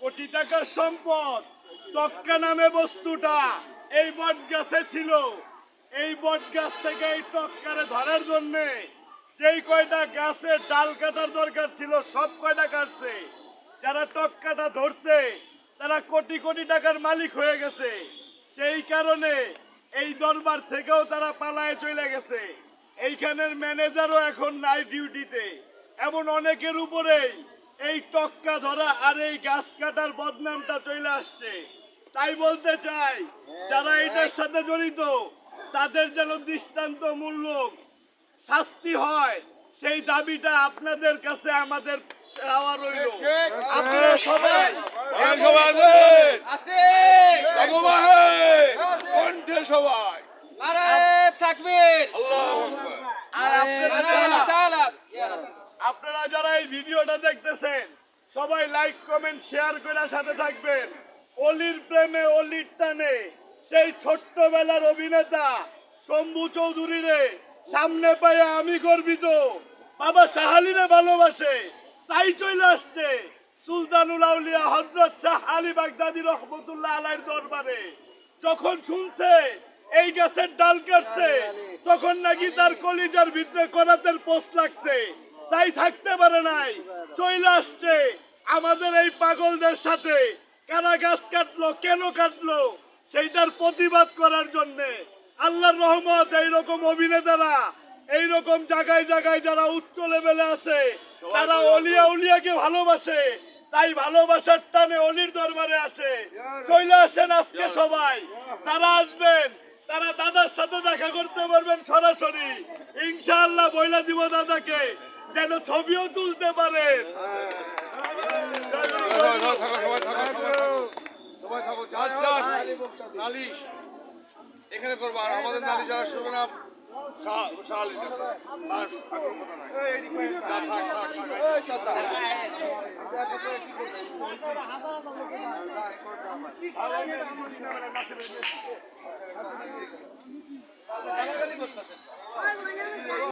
কোটি টাকার সম্পদ, টক্কা নামে বস্তুটা এই বট গাছে ছিল। এই বট গাছ থেকে এই টক্কারে ধরার জন্য যেই কয়টা গাছের ডাল কাটার দরকার ছিল, সব কয়টা কাটছে। যারা টক্কাটা ধরছে, তারা কোটি কোটি টাকার মালিক হয়ে গেছে। সেই কারণে এই দরবার থেকেও তারা পালায় চলে গেছে। এইখানের ম্যানেজারও এখন নাই ডিউটিতে। এমন অনেকের উপরেই এই টক্কা ধরা আর এই গাছ কাটার বদনামটা চলে আসছে। তাই বলতে চাই যারা এটার সাথে জড়িত তাদের যেন দৃষ্টান্ত দৃষ্টান্তমূলক শাস্তি হয় সেই দাবিটা আপনাদের কাছে আমাদের চাওয়া রইল। আপনারা সবাই কণ্ঠে সবাই তাকবীর আর আপনারা নারায়ে যারা- রিসালাত আপনারা যারা এই ভিডিওটা দেখতেছেন, সবাই লাইক কমেন্ট শেয়ার করে সাথে থাকবেন। অলির প্রেমে, অলির টানে, সেই ছোট্টবেলার অভিনেতা শম্ভু চৌধুরী রে, সামনে পায়ে আমি গর্বিত। বাবা শাহালিরে ভালোবাসে, তাই চলে আসছে সুলতানুল আউলিয়া, হজরত শাহ আলী বাগদাদি রহমতুল্লাহ আলাইর দরবারে। যখন শুনছে, এই গাছের ডাল কাটছে, তখন নাকি তার কলিজার ভিতরে করাতের পোস্ট লাগছে। তাই থাকতে পারে নাই। চলে আসছে। আমাদের এই পাগলদের সাথে কারা গাছ কাটলো, কেন কাটলো, সেইটার প্রতিবাদ করার জন্যে আল্লাহর রহমত এইরকম অভিনেতারা, এইরকম জায়গায় জায়গায় যারা উচ্চ লেভেলে আছে, তারা অলিয়া উলিয়াকে ভালোবাসে, তাই ভালোবাসার টানে অলির দরবারে আসে। চলে আসেন আজকে সবাই। তারা আসবেন, তারা দাদার সাথে দেখা করতে পারবেন সরাসরি। ইনশাআল্লাহ বইলা দিব দাদাকে। যেন ছবিও তুলতে নালিশ। এখানে করব আর আমাদের নালিশ যারা শুনবে না।